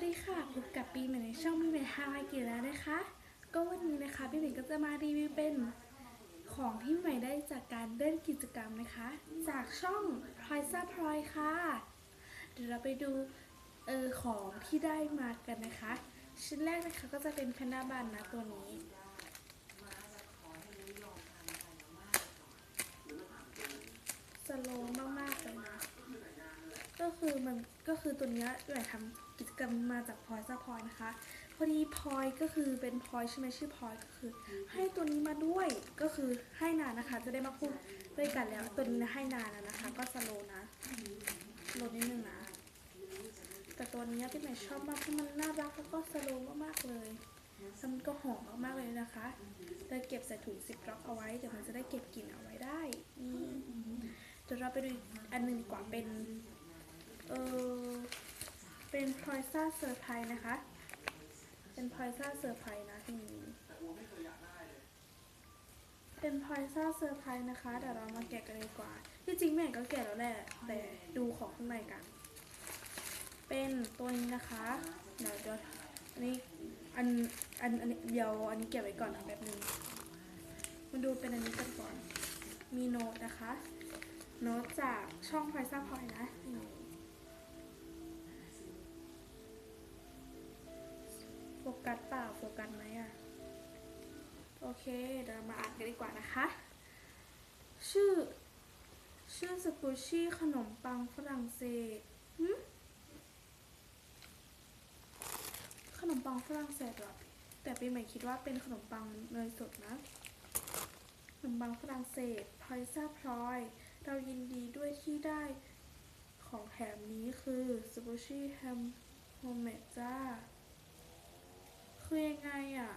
วัสดีค่ะพบกับปีใหม่ในช่องปีใหม่ฮาวายกีแล้วนะคะ ก็วันนี้นะคะปีใหม่ก็จะมารีวิวเป็นของที่ใหม่ได้จากการเล่นกิจกรรมนะคะ จากช่องพลอยซ่าพลอยค่ะ เดี๋ยวเราไปดูเออของที่ได้มากันนะคะ ชิ้นแรกนะคะก็จะเป็นแพนด้าบันนะตัวนี้ สโลว์มากๆเลยนะ ก็ คือมันก็คือตัวเนี้ยหน่อยทำกิจกรรมมาจากพลอยซ่าพลอยนะคะ พอดีพลอยก็คือเป็นพลอยใช่ไหมชื่อพลอยก็คือ ให้ตัวนี้มาด้วยก็คือให้นานนะคะ จะได้มาพูดด้วยกันแล้ว ตัวนี้นะให้นานแล้วนะคะ ก็สโลนะสโลว์นิดนึงนะแต่ตัวนี้พี่ใหม่ชอบมากเพราะมันน่ารักแล้วก็สโลว์มากๆเลยแล้วมันก็หอมมากๆเลยนะคะเลยเก็บใส่ถุงซิปล็อกเอาไว้เดี๋ยวมันจะได้เก็บกลิ่นเอาไว้ได้นี่เดี๋ยวเราไปดูอันหนึ่งดีกว่าเป็น เออเป็นพลอยซ่าเซอร์ไพรส์นะคะ เป็นพลอยซ่าเซอร์ไพรส์นะที่นี้ เป็นพลอยซ่าเซอร์ไพรส์นะคะ เดี๋ยวเรามาแกะกันดีกว่า ที่จริงแม่ก็แกะแล้วแหละ แต่ดูของข้างในกัน เป็นตัวนี้นะคะ เดี๋ยวเดี๋ยวอันนี้อันอันอันนี้เดี๋ยวอันนี้เก็บไว้ก่อนนะแบบนึงมาดูเป็นอันนี้กันก่อน มีโน้ตนะคะ โน้ตจากช่องพลอยซ่าพลอยนะ ฟกัสเปล่าโฟกัสไหมอะ โอเค เดี๋ยวมาอ่านกันดีกว่านะคะ ชื่อ ชื่อสกูชี่ขนมปังฝรั่งเศสขนมปังฝรั่งเศสเหรอ แต่ปีใหม่คิดว่าเป็นขนมปังเนยสดนะ ขนมปังฝรั่งเศสพลอยซ่าพลอย เรายินดีด้วยที่ได้ของแถมนี้คือสปูชี่แฮมโฮมเมดจ้า คือยังไงอะ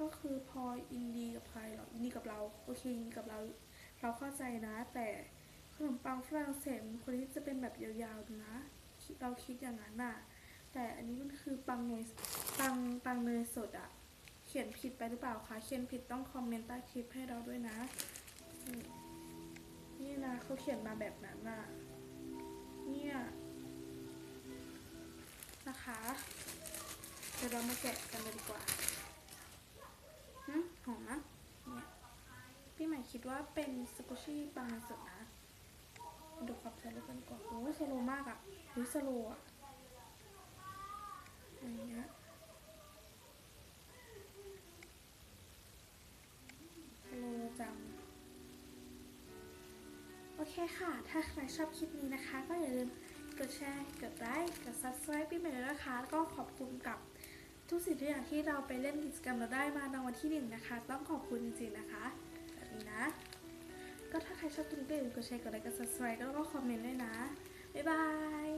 ก็คือพออินดีกับใครหรออินดีกับเรา โอเคอินดีกับเรา เราเข้าใจนะ แต่ขนมปังฝรั่งเศสมันควรที่จะเป็นแบบยาวๆนะ เราคิดอย่างนั้นน่ะ แต่อันนี้มันคือปังเนยปังปังเนยสดอะ เขียนผิดไปหรือเปล่าคะ เขียนผิดต้องคอมเมนต์ใต้คลิปให้เราด้วยนะ นี่นะเขาเขียนมาแบบนั้นน่ะ เนี่ย นะคะเดี๋ยวเรามาแกะกันเลยดีกว่าหึหอมนะเนี่ย พี่ใหม่คิด ว่าเป็นสกูชี่บางสดนะดูความสโลว์กันก่อนโอ้สโลมากอะ่ะเฮ้ยสโลว์อะอันเนี้ยสโลจังโอเคค่ะ ถ้าใครชอบคลิปนี้นะคะ ก็อย่าลืมกดแชร์ กดไลค์ กด subscribe พี่ใหม่ด้วยนะคะ แล้วก็ขอบคุณกับทุกสิ่งทุกอย่างที่เราไปเล่นกิจกรรมเราได้มารางวัลที่หนึ่งนะคะ ต้องขอบคุณจริงๆนะคะ นี้นะ ก็ถ้าใครชอบคลิปนี้ก็แชร์กดไลค์กด subscribe แล้วก็คอมเมนต์ด้วยนะ บ๊ายบาย